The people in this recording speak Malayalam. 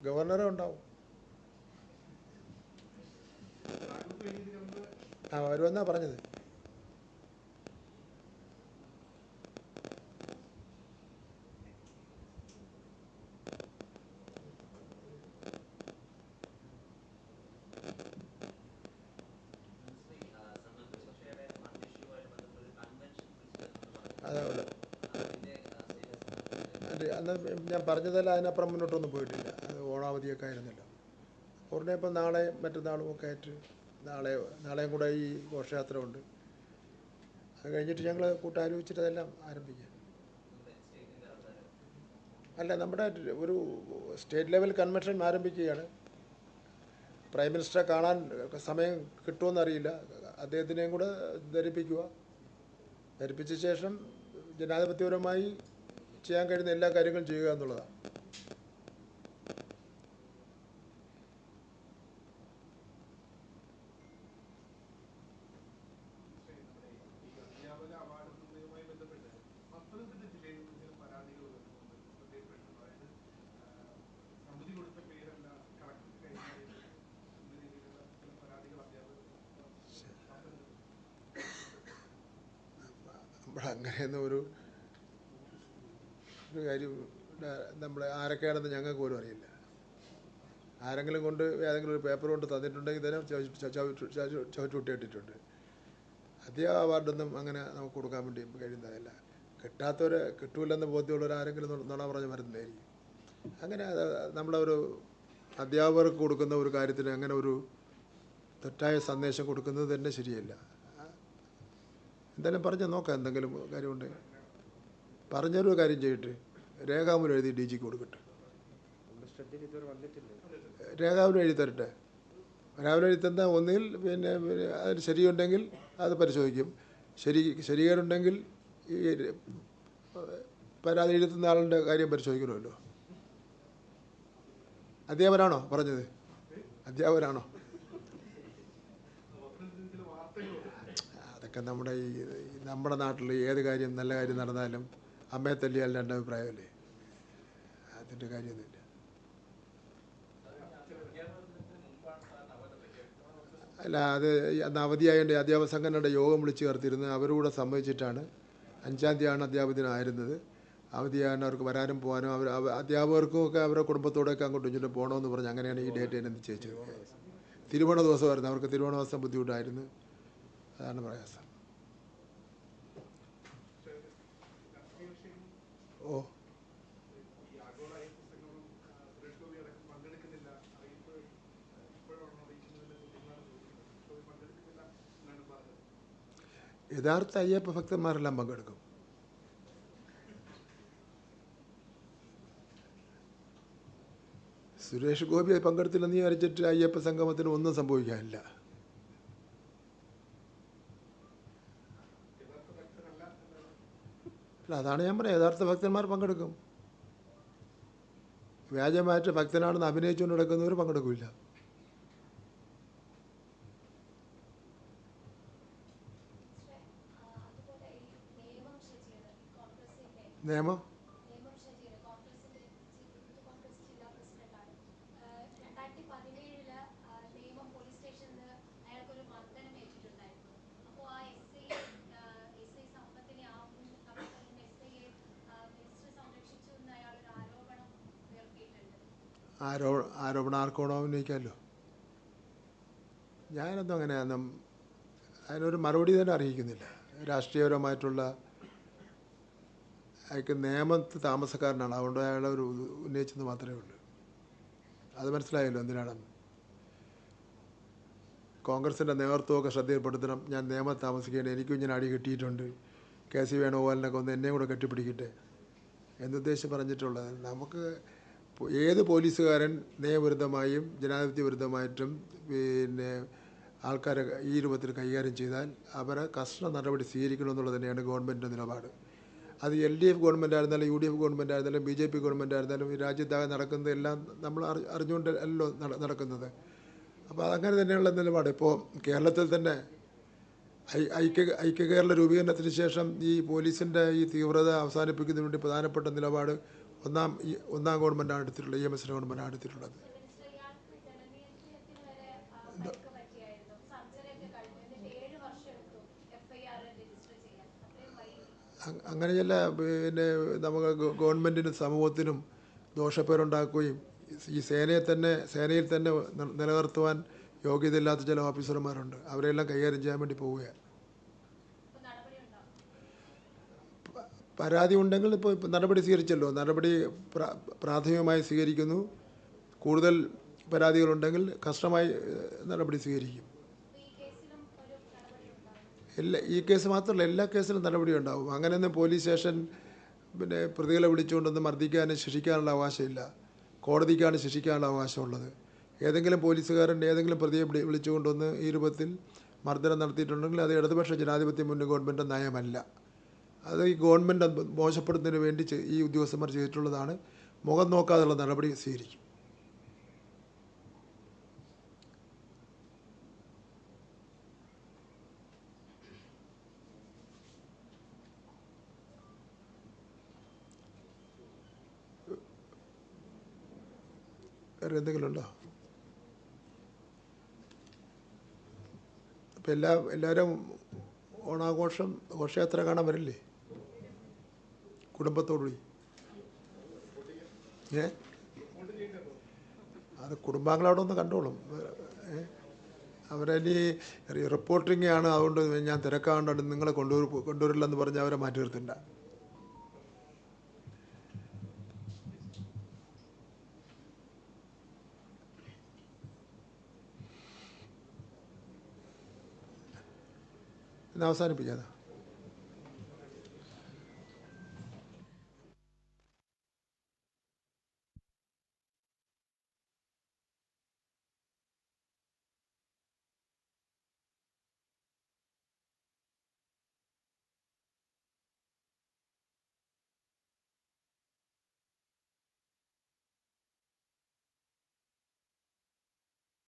ഗവർണറെ ഉണ്ടാവും ആ വരുമെന്നാ പറഞ്ഞത്. അതെ ഉള്ളു അന്ന് ഞാൻ പറഞ്ഞതല്ല അതിനപ്പുറം മുന്നോട്ടൊന്നും പോയിട്ടില്ല. ഓണാവധിയൊക്കെ ആയിരുന്നല്ലോ. ഉടനെ ഇപ്പം നാളെ മറ്റന്നാളും ഒക്കെ ആയിട്ട് നാളെ നാളെയും കൂടെ ഈ ഘോഷയാത്ര ഉണ്ട്. അത് കഴിഞ്ഞിട്ട് ഞങ്ങൾ കൂട്ടാലോചിച്ചിട്ട് അതെല്ലാം ആരംഭിക്കാം അല്ല നമ്മുടെ ഒരു സ്റ്റേറ്റ് ലെവൽ കൺവെൻഷൻ ആരംഭിക്കുകയാണ്. പ്രൈം മിനിസ്റ്ററെ കാണാൻ സമയം കിട്ടുമെന്നറിയില്ല അദ്ദേഹത്തിനെയും കൂടെ ധരിപ്പിക്കുക. ധരിപ്പിച്ച ശേഷം ജനാധിപത്യപരമായി ചെയ്യാൻ കഴിയുന്ന എല്ലാ കാര്യങ്ങളും ചെയ്യുക എന്നുള്ളതാണ്. നമ്മൾ അങ്ങനെയൊന്നും ഒരു ഒരു കാര്യം നമ്മൾ ആരൊക്കെയാണെന്ന് ഞങ്ങൾക്ക് പോലും അറിയില്ല. ആരെങ്കിലും കൊണ്ട് ഏതെങ്കിലും ഒരു പേപ്പർ കൊണ്ട് തന്നിട്ടുണ്ടെങ്കിൽ തന്നെ ചവിട്ടുവിട്ടിട്ടുണ്ട് അധ്യാപക അവാർഡൊന്നും അങ്ങനെ നമുക്ക് കൊടുക്കാൻ വേണ്ടി കഴിയുന്നതല്ല. കിട്ടാത്തവർ കിട്ടൂലെന്ന് ബോധ്യമുള്ളവർ ആരെങ്കിലും നുണ പറഞ്ഞ് വരുന്നതായിരിക്കും അങ്ങനെ നമ്മുടെ ഒരു അധ്യാപകർക്ക് കൊടുക്കുന്ന ഒരു കാര്യത്തിന് അങ്ങനെ ഒരു തെറ്റായ സന്ദേശം കൊടുക്കുന്നത് തന്നെ ശരിയല്ല. എന്തായാലും പറഞ്ഞ് നോക്കാം എന്തെങ്കിലും കാര്യമുണ്ട്. പറഞ്ഞൊരു കാര്യം ചെയ്യട്ടെ. രേഖാമൂലം എഴുതി ഡി ജിക്ക് കൊടുക്കട്ടെ. രേഖാമൂലം എഴുതി തരട്ടെ. രാവിലെ എഴുതി തന്ന ഒന്നിൽ പിന്നെ അതിന് ശരിയുണ്ടെങ്കിൽ അത് പരിശോധിക്കും. ശരി ശരികേടുണ്ടെങ്കിൽ ഈ പരാതി എഴുതുന്ന ആളുടെ കാര്യം പരിശോധിക്കണമല്ലോ. അധ്യാപനാണോ പറഞ്ഞത്? അധ്യാപകനാണോ ചില വാർത്തകൾ അതൊക്കെ നമ്മുടെ ഈ നമ്മുടെ നാട്ടിൽ ഏത് കാര്യം നല്ല കാര്യം നടന്നാലും അമ്മയെ തല്ലിയാൽ രണ്ട് അഭിപ്രായമല്ലേ? അതിന്റെ കാര്യമൊന്നുമില്ല. അല്ല അത് അന്ന് അവധിയായതുകൊണ്ട് അധ്യാപക സംഘടനയുടെ യോഗം വിളിച്ചു ചേർത്തിരുന്ന്. അവരുകൂടെ സമ്മതിച്ചിട്ടാണ് അഞ്ചാം തീയതിയാണ് അധ്യാപകനായിരുന്നത് അവധിയാണ് അവർക്ക് വരാനും പോകാനും അവർ അവ- അധ്യാപകർക്കും ഒക്കെ അവരുടെ കുടുംബത്തോടെയൊക്കെ അങ്ങോട്ടും ഇങ്ങോട്ടും പോകണമെന്ന് പറഞ്ഞ് അങ്ങനെയാണ് ഈ ഡേറ്റ് എന്നെ നിശ്ചയിച്ചത്. തിരുവോണ ദിവസമായിരുന്നു. അവർക്ക് തിരുവോണ ദിവസം ബുദ്ധിമുട്ടായിരുന്നു. അതാണ് പ്രയാസം. ഓ. യഥാർത്ഥ അയ്യപ്പ ഭക്തന്മാരെല്ലാം പങ്കെടുക്കും. സുരേഷ് ഗോപി പങ്കെടുത്തില്ലെന്ന് വിചാരിച്ചിട്ട് അയ്യപ്പ സംഗമത്തിന് ഒന്നും സംഭവിക്കാനില്ല. അല്ല അതാണ് ഞാൻ പറഞ്ഞത്. യഥാർത്ഥ ഭക്തന്മാർ പങ്കെടുക്കും. വ്യാജമായിട്ട് ഭക്തനാണെന്ന് അഭിനയിച്ചുകൊണ്ട് നടക്കുന്നവർ പങ്കെടുക്കില്ല. നിയമം? ആരോ ആരോപണം ആർക്കോടോ ഉന്നയിക്കാമല്ലോ ഞാനൊന്നും അങ്ങനെ ഒന്നും അതിനൊരു മറുപടി തന്നെ അറിയിക്കുന്നില്ല. രാഷ്ട്രീയപരമായിട്ടുള്ള അയാൾക്ക് നിയമത്ത് താമസക്കാരനാണ്. അതുകൊണ്ട് അയാളെ ഒരു ഉന്നയിച്ചെന്ന് മാത്രമേ ഉള്ളൂ. അത് മനസ്സിലായല്ലോ എന്തിനാണെന്ന് കോൺഗ്രസിന്റെ നേതൃത്വമൊക്കെ ശ്രദ്ധയിൽപ്പെടുത്തണം. ഞാൻ നിയമത്ത് താമസിക്കേണ്ട എനിക്കും ഇങ്ങനെ അടി കിട്ടിയിട്ടുണ്ട്. കെ സി വേണുഗോപാലിനൊക്കെ ഒന്ന് എന്നെയും കൂടെ കെട്ടിപ്പിടിക്കട്ടെ എന്നുദ്ദേശിച്ച് പറഞ്ഞിട്ടുള്ളത്. നമുക്ക് ഏത് പോലീസുകാരൻ നിയമവിരുദ്ധമായും ജനാധിപത്യ വിരുദ്ധമായിട്ടും പിന്നെ ആൾക്കാരെ ഈ രൂപത്തിൽ കൈകാര്യം ചെയ്താൽ അവരെ കർശന നടപടി സ്വീകരിക്കണമെന്നുള്ളത് തന്നെയാണ് ഗവൺമെന്റിന്റെ നിലപാട്. അത് എൽ ഡി എഫ് ഗവൺമെന്റ് ആയിരുന്നാലും യു ഡി എഫ് ഗവൺമെന്റ് ആയിരുന്നാലും ബി ജെ പി ഗവൺമെന്റ് ആയിരുന്നാലും ഈ രാജ്യത്താകെ നടക്കുന്നതെല്ലാം നമ്മൾ അറി അറിഞ്ഞുകൊണ്ട് അല്ലോ നട- നടക്കുന്നത്. അപ്പോൾ അതങ്ങനെ തന്നെയുള്ള നിലപാട്. ഇപ്പോൾ കേരളത്തിൽ തന്നെ ഐ- ഐക്യ ഐക്യ കേരള രൂപീകരണത്തിന് ശേഷം ഈ പോലീസിന്റെ ഈ തീവ്രത അവസാനിപ്പിക്കുന്നതിന് വേണ്ടി പ്രധാനപ്പെട്ട നിലപാട് ഒന്നാം ഒന്നാം ഗവൺമെന്റാണ് എടുത്തിട്ടുള്ളത് ഇ എം എസ് ഗവൺമെന്റാണ് എടുത്തിട്ടുള്ളത്. അങ്ങനെ ചില പിന്നെ നമുക്ക് ഗവൺമെന്റിനും സമൂഹത്തിനും ദോഷപ്പേരുണ്ടാക്കുകയും ഈ സേനയെ തന്നെ സേനയിൽ തന്നെ നിലനിർത്തുവാൻ യോഗ്യതയില്ലാത്ത ചില ഓഫീസർമാരുണ്ട്. അവരെല്ലാം കൈകാര്യം ചെയ്യാൻ വേണ്ടി പോവുകയാണ് ഇപ്പൊ നടപടി ഉണ്ടാവും പരാതി ഉണ്ടെങ്കിൽ ഇപ്പോൾ നടപടി സ്വീകരിച്ചല്ലോ. നടപടി പ്രാഥമികമായി സ്വീകരിക്കുന്നു. കൂടുതൽ പരാതികളുണ്ടെങ്കിൽ കഷ്ടമായി നടപടി സ്വീകരിക്കും. എല്ലാ ഈ കേസ് മാത്രമല്ല എല്ലാ കേസിലും നടപടി ഉണ്ടാവും. അങ്ങനെയൊന്നും പോലീസ് സ്റ്റേഷൻ പിന്നെ പ്രതികളെ വിളിച്ചുകൊണ്ടൊന്നും മർദ്ദിക്കാനും ശിക്ഷിക്കാനുള്ള അവകാശമില്ല. കോടതിക്കാണ് ശിക്ഷിക്കാനുള്ള അവകാശമുള്ളത്. ഏതെങ്കിലും പോലീസുകാരൻ ഏതെങ്കിലും പ്രതിയെ വിളി വിളിച്ചുകൊണ്ടൊന്ന് ഈ രൂപത്തിൽ മർദ്ദനം നടത്തിയിട്ടുണ്ടെങ്കിൽ അത് ഇടതുപക്ഷ ജനാധിപത്യ മുന്നേ ഗവൺമെന്റ് നയമല്ല. അത് ഈ ഗവൺമെന്റ് മോശപ്പെടുന്നതിന് വേണ്ടി ഈ ഉദ്യോഗസ്ഥന്മാർ ചെയ്തിട്ടുള്ളതാണ്. മുഖം നോക്കാതുള്ള നടപടി സ്വീകരിക്കും. വേറെ എന്തെങ്കിലും ഉണ്ടോ അപ്പം എല്ലാ എല്ലാവരും ഓണാഘോഷം ഘോഷയാത്ര കാണാൻ വരില്ലേ? കുടുംബത്തോടുകൂടി. ഏ? അത് കുടുംബാംഗങ്ങളവിടെ ഒന്ന് കണ്ടോളും അവരിനി റിപ്പോർട്ടിംഗ് അതുകൊണ്ട് ഞാൻ തിരക്കാണ്ട് നിങ്ങളെ കൊണ്ടുവരും കൊണ്ടുവരില്ലെന്ന് പറഞ്ഞ് അവരെ മാറ്റി നിർത്തണ്ട. അവസാനിപ്പിക്കാതെ